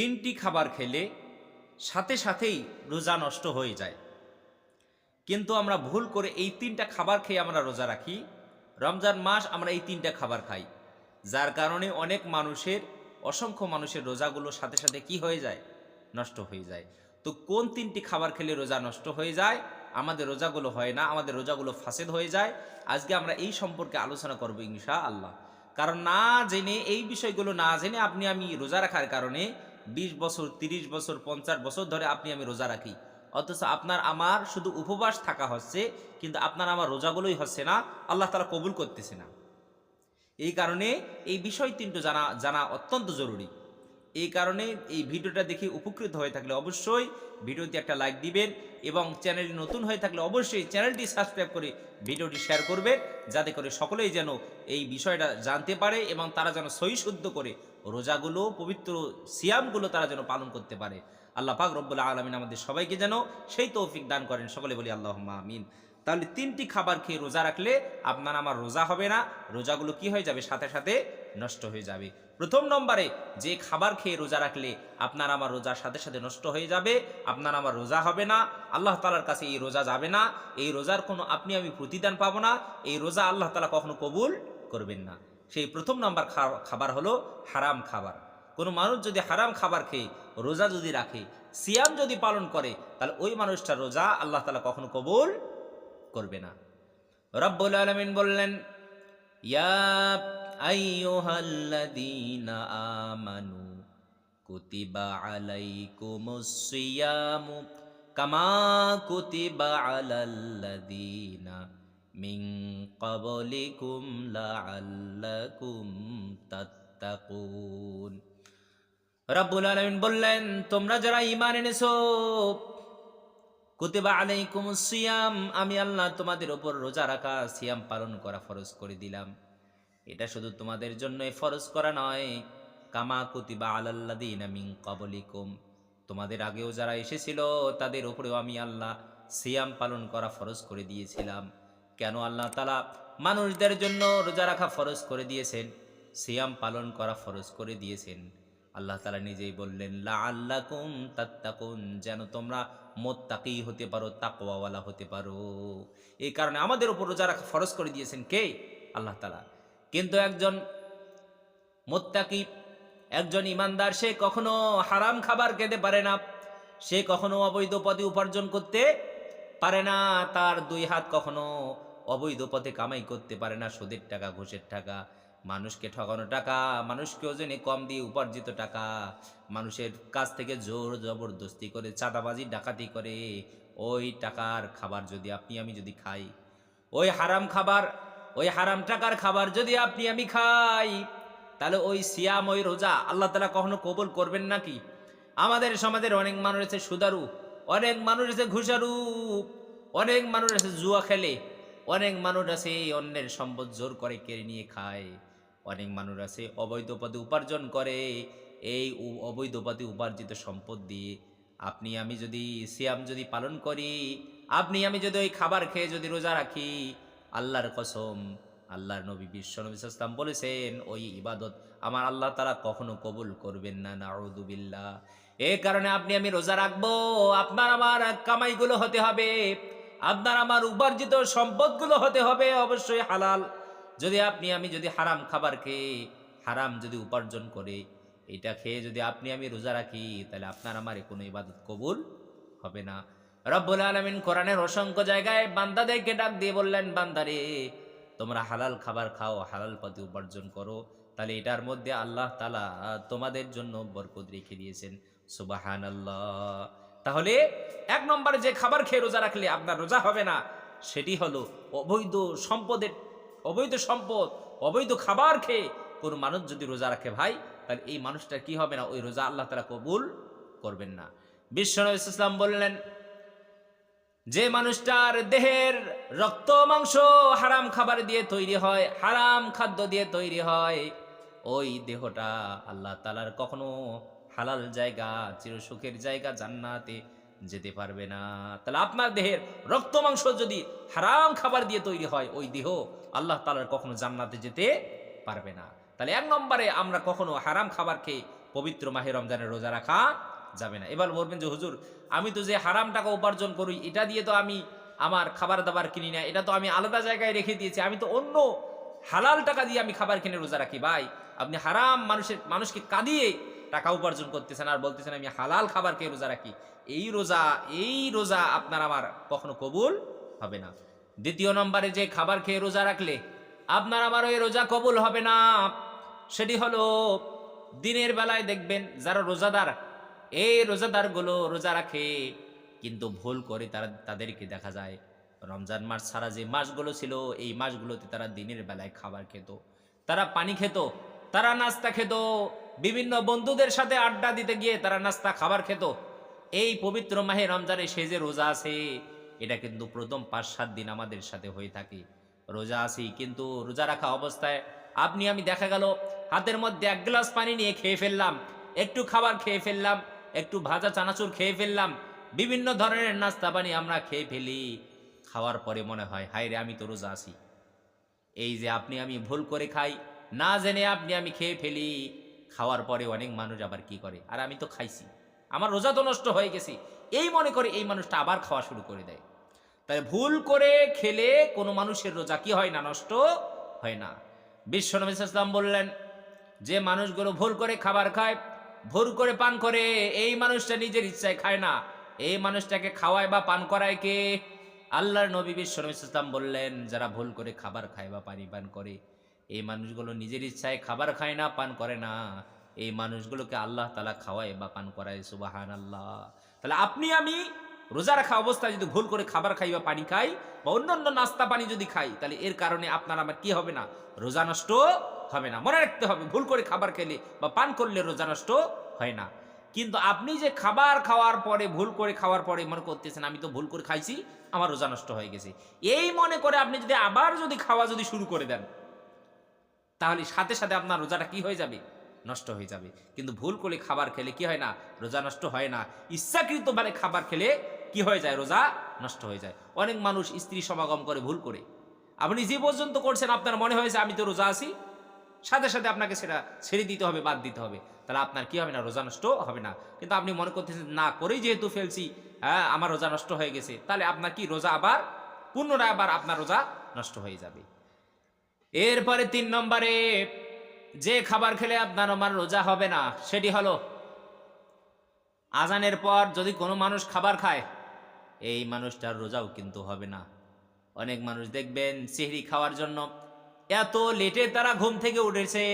তিনটি খাবার খেলে সাথে সাথেই রোজা নষ্ট হয়ে যায়। কিন্তু আমরা ভুল করে এই তিনটা খাবার খেয়ে আমরা রোজা রাখি। রমজান মাস আমরা এই তিনটা খাবার খাই। যার কারণে অনেক মানুষের, অসংখ্য মানুষের রোজাগুলো সাথে সাথে কি হয়ে যায়? নষ্ট হয়ে যায়। তো কোন তিনটি খাবার খেলে রোজা নষ্ট হয়ে যায়? আমাদের রোজাগুলো হয় না, আমাদের রোজাগুলো ফাসেদ হয়ে যায়। আজকে আমরা এই সম্পর্কে আলোচনা করব ইনশা আল্লাহ কারণ না জেনে, এই বিষয়গুলো না জেনে আপনি আমি রোজা রাখার কারণে বিশ বছর, তিরিশ বছর, পঞ্চাশ বছর ধরে আপনি আমি রোজা রাখি। অথচ আপনার আমার শুধু উপবাস থাকা হচ্ছে, কিন্তু আপনার আমার রোজাগুলোই হচ্ছে না, আল্লাহ তালা কবুল করতেছে না। এই কারণে এই বিষয় তিনটু জানা জানা অত্যন্ত জরুরি। এই কারণে এই ভিডিওটা দেখে উপকৃত হয়ে থাকলে অবশ্যই ভিডিওতে একটা লাইক দিবেন এবং চ্যানেলটি নতুন হয়ে থাকলে অবশ্যই চ্যানেলটি সাবস্ক্রাইব করে ভিডিওটি শেয়ার করবেন, যাতে করে সকলেই যেন এই বিষয়টা জানতে পারে এবং তারা যেন সহি শুদ্ধ করে রোজাগুলো, পবিত্র সিয়ামগুলো তারা যেন পালন করতে পারে। আল্লাহ পাক রব্বুল্লাহ আলমিন আমাদের সবাইকে যেন সেই তৌফিক দান করেন। সকলে বলি আল্লাহ আমিন। তাহলে তিনটি খাবার খেয়ে রোজা রাখলে আপনার আমার রোজা হবে না, রোজাগুলো কি হয়ে যাবে? সাথে সাথে নষ্ট হয়ে যাবে। প্রথম নম্বরে যে খাবার খেয়ে রোজা রাখলে আপনার আমার রোজার সাথে সাথে নষ্ট হয়ে যাবে, আপনার আমার রোজা হবে না, আল্লাহ তালার কাছে এই রোজা যাবে না, এই রোজার কোনো আপনি আমি প্রতিদান পাবো না, এই রোজা আল্লাহ তালা কখনো কবুল করবেন না। সেই প্রথম নম্বর খাবার হলো হারাম খাবার। কোনো মানুষ যদি হারাম খাবার খেয়ে রোজা যদি রাখে, সিয়াম যদি পালন করে, তাহলে ওই মানুষটা রোজা আল্লাহ তালা কখনো কবুল করবে না। রব্বুল আলমিন বললেন, ইয়া আইয়ুহাল্লাযীনা আমানু কুতিবা আলাইকুমুস সিয়ামু কামা কুতিবা আলাল্লাযীনা মিন ক্বাবলিকুম লাআল্লাকুম তাত্তাকুন। রব্বুল আলামিন বললেন, তোমরা যারা ঈমান এনেছো, কুতিবা আলাইকুম সিয়াম আমি আল্লাহ তোমাদের ওপর রোজা রাখা, সিয়াম পালন করা ফরজ করে দিলাম। এটা শুধু তোমাদের জন্যই ফরজ করা নয়। কামা কুতিবা আলাল্লাদিন মিন কাবলিকুম তোমাদের আগেও যারা এসেছিল, তাদের উপরেও আমি আল্লাহ সিয়াম পালন করা ফরজ করে দিয়েছিলাম। কেন আল্লাহ তালা মানুষদের জন্য রোজা রাখা ফরজ করে দিয়েছেন? সিয়াম পালন করা ফরজ করে দিয়েছেন। আল্লাহ তালা নিজেই বললেন লা আল্লাহ কুম তাত্তাকুন যেন তোমরা মোত্তাকি হতে পারো, তাকওয়াওয়ালা হতে পারো। এই কারণে আমাদের উপর রোজা রাখা ফরজ করে দিয়েছেন কে? আল্লাহ তালা কিন্তু একজন মোত্তাকি, একজন ইমানদার, সে কখনো হারাম খাবার খেতে পারে না। সে কখনো অবৈধ পদে উপার্জন করতে পারে না। তার দুই হাত কখনো অবৈধ পথে কামাই করতে পারে না। সুদের টাকা, ঘুষের টাকা, মানুষকে ঠকানো টাকা মানুষকে ওজনে কম দিয়ে উপার্জিত টাকা, মানুষের কাছ থেকে জোর জবরদস্তি করে, চাঁদাবাজি, ডাকাতি করে, ওই টাকার খাবার যদি আপনি, আমি যদি খাই, ওই হারাম খাবার ওই হারাম টাকার খাবার যদি আপনি আমি খাই, তাহলে ওই সিয়াম, ওই রোজা আল্লাহ তালা কখনো কবল করবেন নাকি? আমাদের সমাজের অনেক মানুষ আছে সুদারু, অনেক মানুষ আছে ঘুষারু, অনেক মানুষ আছে জুয়া খেলে, অনেক মানুষ আছে অন্যের সম্পদ জোর করে কেড়ে নিয়ে খায়, অনেক মানুষ আছে অবৈধ পদে উপার্জন করে, এই অবৈধ পদে উপার্জিত সম্পদ দিয়ে আপনি আমি যদি সিয়াম যদি পালন করি, আপনি আমি যদি ওই খাবার খেয়ে যদি রোজা রাখি আল্লাহর কসম, আল্লাহর নবী, বিশ্ব নবী ইসলাম বলেছেন, ওই ইবাদত আমার আল্লাহ তারা কখনো কবুল করবেন না নাউদুবিল্লাহ এ কারণে আপনি, আমি রোজা রাখব, আপনার আমার কামাইগুলো হতে হবে, আপনার আমার উপার্জিত সম্পদগুলো হতে হবে অবশ্যই হালাল। যদি আপনি, আমি যদি হারাম খাবার খেয়ে, হারাম যদি উপার্জন করে, এটা খেয়ে যদি আপনি, আমি রোজা রাখি, তাহলে আপনার আমার কোনো ইবাদত কবুল হবে না। রব্বুল আলমিন কোরআনের অসংখ্য জায়গায় বান্দাদেরকে ডাক দিয়ে বললেন, বান্দারে, তোমরা হালাল খাবার খাও, হালাল পথে উপার্জন করো। তাহলে এটার মধ্যে আল্লাহ তালা তোমাদের জন্য বরকত রেখে দিয়েছেন। সুবাহান আল্লাহ তাহলে এক নম্বরে যে খাবার খেয়ে রোজা রাখলে আপনার রোজা হবে না, সেটি হলো অবৈধ সম্পদের, অবৈধ সম্পদ, অবৈধ খাবার খেয়ে কোনো মানুষ যদি রোজা রাখে ভাই, তাহলে এই মানুষটা কি হবে না? ওই রোজা আল্লাহ তালা কবুল করবেন না। বিশ্বনবী ইসলাম বললেন যে মানুষটার দেহের রক্ত, মাংস, হারাম খাবার দিয়ে তৈরি হয়, হারাম খাদ্য দিয়ে তৈরি হয়, ওই দেহটা আল্লাহ তালার কখনো হালাল জায়গা চিরসুখের জায়গা জান্নাতে যেতে পারবে না। তাহলে আপনার দেহের রক্ত, মাংস যদি হারাম খাবার দিয়ে তৈরি হয়, ওই দেহ আল্লাহ তালার কখনো জান্নাতে যেতে পারবে না। তাহলে এক নম্বরে আমরা কখনো হারাম খাবার খেয়ে পবিত্র মাহে রমজানের রোজা রাখা যাবে না। এবার বলবেন যে, হুজুর, আমি তো যে হারাম টাকা উপার্জন করি, এটা দিয়ে তো আমি আমার খাবার দাবার কিনি না, এটা তো আমি আলাদা জায়গায় রেখে দিয়েছি, আমি তো অন্য হালাল টাকা দিয়ে আমি খাবার কিনে রোজা রাখি। ভাই, আপনি হারাম মানুষের, মানুষকে কাঁদিয়ে টাকা উপার্জন করতেছেন আর বলতেছেন, আমি হালাল খাবার খেয়ে রোজা রাখি। এই রোজা এই রোজা আপনার আমার কখনো কবুল হবে না। দ্বিতীয় নম্বরে, যে খাবার খেয়ে রোজা রাখলে আপনার আমার ওই রোজা কবুল হবে না। সেটি হলো, দিনের বেলায় দেখবেন যারা রোজাদার এই রোজাদারগুলো রোজা রাখে, কিন্তু ভুল করে তারা, তাদেরকে দেখা যায় রমজান মাস ছাড়া যে মাসগুলো ছিল, এই মাসগুলোতে তারা দিনের বেলায় খাবার খেত। তারা পানি খেত, তারা নাস্তা খেত, বিভিন্ন বন্ধুদের সাথে আড্ডা দিতে গিয়ে তারা নাস্তা খাবার খেত। এই পবিত্র মাহে রমজানে সে যে রোজা আছে, এটা কিন্তু প্রথম পাঁচ, সাত দিন আমাদের সাথে হয়ে থাকে। রোজা আছি কিন্তু রোজা রাখা অবস্থায় আপনি, আমি দেখা গেল হাতের মধ্যে এক গ্লাস পানি নিয়ে খেয়ে ফেললাম, একটু খাবার খেয়ে ফেললাম একটু ভাজা চানাচুর খেয়ে ফেললাম। বিভিন্ন ধরনের নাস্তা পানি আমরা খেয়ে ফেলি। খাওয়ার পরে মনে হয়, হায় রে, আমি তো রোজা আছি। এই যে আপনি, আমি ভুল করে খাই। না জেনে আপনি, আমি খেয়ে ফেলি। খাওয়ার পরে অনেক মানুষ আবার কি করে, আর আমি তো খাইছি। আমার রোজা তো নষ্ট হয়ে গেছি। এই মনে করে এই মানুষটা আবার খাওয়া শুরু করে দেয়। তাই ভুল করে খেলে কোনো মানুষের রোজা কি হয় না, নষ্ট হয় না। বিশ্বনবী ইসলাম বললেন, যে মানুষগুলো ভুল করে খাবার খায় ভুল করে পান করে, এই মানুষটা নিজের ইচ্ছায় খায় না। এই মানুষটাকে খাওয়ায় বা পান করায় কে? আল্লাহর নবী ইসলাম বললেন, যারা ভুল করে খাবার খায় বা পানি পান করে, এই মানুষগুলো নিজের ইচ্ছায় খাবার খায় না, পান করে না। এই মানুষগুলোকে আল্লাহ তালা খাওয়ায় বা পান করায় সুবাহান আল্লাহ তাহলে আপনি, আমি রোজা রাখা অবস্থায় যদি ভুল করে খাবার খাই বা পানি খাই বা অন্য অন্য নাস্তা পানি যদি খাই, তাহলে এর কারণে আপনার আমার কি হবে না? রোজা নষ্ট হবে না। মনে রাখতে হবে, ভুল করে খাবার খেলে বা পান করলে রোজা নষ্ট হয় না। কিন্তু আপনি যে খাবার খাওয়ার পরে, ভুল করে খাওয়ার পরে মনে করতেছেন, আমি তো ভুল করে খাইছি, আমার রোজা নষ্ট হয়ে গেছে। এই মনে করে আপনি যদি আবার যদি খাওয়া যদি শুরু করে দেন, তাহলে সাথে সাথে আপনার রোজাটা কি হয়ে যাবে? নষ্ট হয়ে যাবে। কিন্তু ভুল করে খাবার খেলে কি হয় না? রোজা নষ্ট হয় না। ইচ্ছাকৃত মানে খাবার খেলে কি হয়ে যায়? রোজা নষ্ট হয়ে যায়। অনেক মানুষ স্ত্রী সমাগম করে ভুল করে। আপনি যে পর্যন্ত করছেন, আপনার মনে হয়েছে, আমি তো রোজা আছি। সাথে সাথে আপনাকে সেটা ছেড়ে দিতে হবে, বাদ দিতে হবে। তাহলে আপনার কি হবে না? রোজা নষ্ট হবে না। কিন্তু আপনি মনে করতেছেন, না, করেই যেহেতু ফেলছি হ্যাঁ আমার রোজা নষ্ট হয়ে গেছে। তাহলে আপনার কি রোজা আবার, পুনরায় আবার আপনার রোজা নষ্ট হয়ে যাবে। এরপরে তিন নম্বরে, যে খাবার খেলে আপনার আমার রোজা হবে না, সেটি হলো, আজানের পর যদি কোনো মানুষ খাবার খায়, এই মানুষটার রোজাও কিন্তু হবে না। অনেক মানুষ দেখবেন, সিহরি খাওয়ার জন্য এত লেটে তারা ঘুম থেকে উঠেছে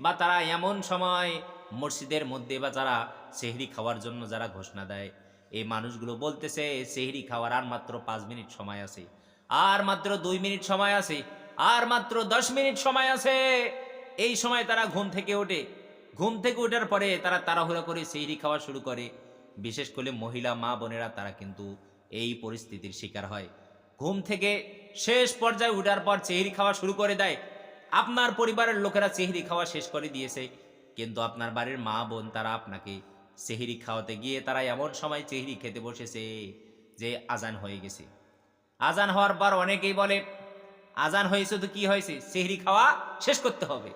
বা তারা এমন সময় মসজিদের মধ্যে বা যারা সেহরি খাওয়ার জন্য যারা ঘোষণা দেয়, এই মানুষগুলো বলতেছে, সেহরি খাওয়ার আর মাত্র পাঁচ মিনিট সময় আছে, আর মাত্র দুই মিনিট সময় আছে, আর মাত্র দশ মিনিট সময় আছে। এই সময় তারা ঘুম থেকে ওঠে। ঘুম থেকে ওঠার পরে তারা তাড়াহুড়া করে সেহরি খাওয়া শুরু করে। বিশেষ করে মহিলা, মা বোনেরা তারা কিন্তু এই পরিস্থিতির শিকার হয়। ঘুম থেকে শেষ পর্যায়ে উঠার পর চেহারি খাওয়া শুরু করে দেয়। আপনার পরিবারের লোকেরা চেহারি খাওয়া শেষ করে দিয়েছে। কিন্তু আপনার বাড়ির মা বোন তারা আপনাকে সেহরি খাওয়াতে গিয়ে তারা এমন সময় চেহরি খেতে বসেছে যে আজান হয়ে গেছে। আজান হওয়ার পর অনেকেই বলে, আজান হয়েছে তো কি হয়েছে? সেহরি খাওয়া শেষ করতে হবে।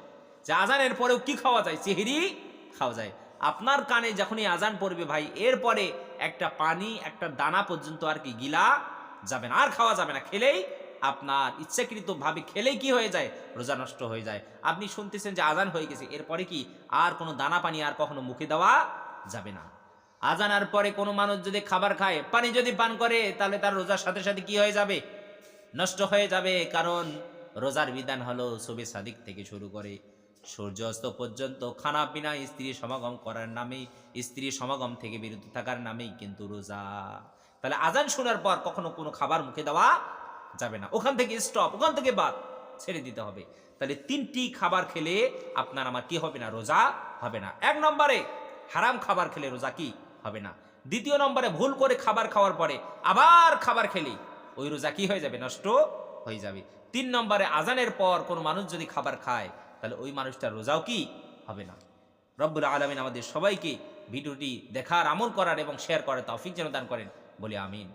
যে আজানের পরেও কি খাওয়া যায়? সেহরি খাওয়া যায়। আপনার কানে যখনই আজান পড়বে ভাই, এরপরে একটা পানি, একটা দানা পর্যন্ত আর কি গিলা যাবে না। আর খাওয়া যাবে না। খেলেই আপনার ইচ্ছাকৃত ভাবে খেলেই কি হয়ে যায়? রোজা নষ্ট হয়ে যায়। আপনি শুনতেছেন যে আজান হয়ে গেছে। এরপরে কি আর কোনো দানা পানি আর কখনো মুখে দেওয়া যাবে না? আজানার পরে কোনো মানুষ যদি খাবার খায়, পানি যদি পান করে, তাহলে তার রোজার সাথে সাথে কি হয়ে যাবে? নষ্ট হয়ে যাবে। কারণ রোজার বিধান হলো সবে সাদিক থেকে শুরু করে সূর্যাস্ত পর্যন্ত খানা পিনা স্ত্রী সমাগম করার নামেই, স্ত্রী সমাগম থেকে বিরত থাকার নামেই কিন্তু রোজা। তাহলে আজান শোনার পর কখনো কোনো খাবার মুখে দেওয়া যাবে না। ওখান থেকে স্টপ ওখান থেকে বাদ, ছেড়ে দিতে হবে। তাহলে তিনটি খাবার খেলে আপনার আমার কি হবে না? রোজা হবে না। এক নম্বরে হারাম খাবার খেলে রোজা কি হবে না? দ্বিতীয় নম্বরে ভুল করে খাবার খাওয়ার পরে আবার খাবার খেলে ওই রোজা কি হয়ে যাবে? নষ্ট হয়ে যাবে। তিন নম্বরে আজানের পর কোনো মানুষ যদি খাবার খায়, তাহলে ওই মানুষটার রোজাও কি হবে না? রব্বুল আলমিন আমাদের সবাইকে ভিডিওটি দেখার, আমল করার এবং শেয়ার করার তৌফিক যেন দান করেন। বলে আমিন।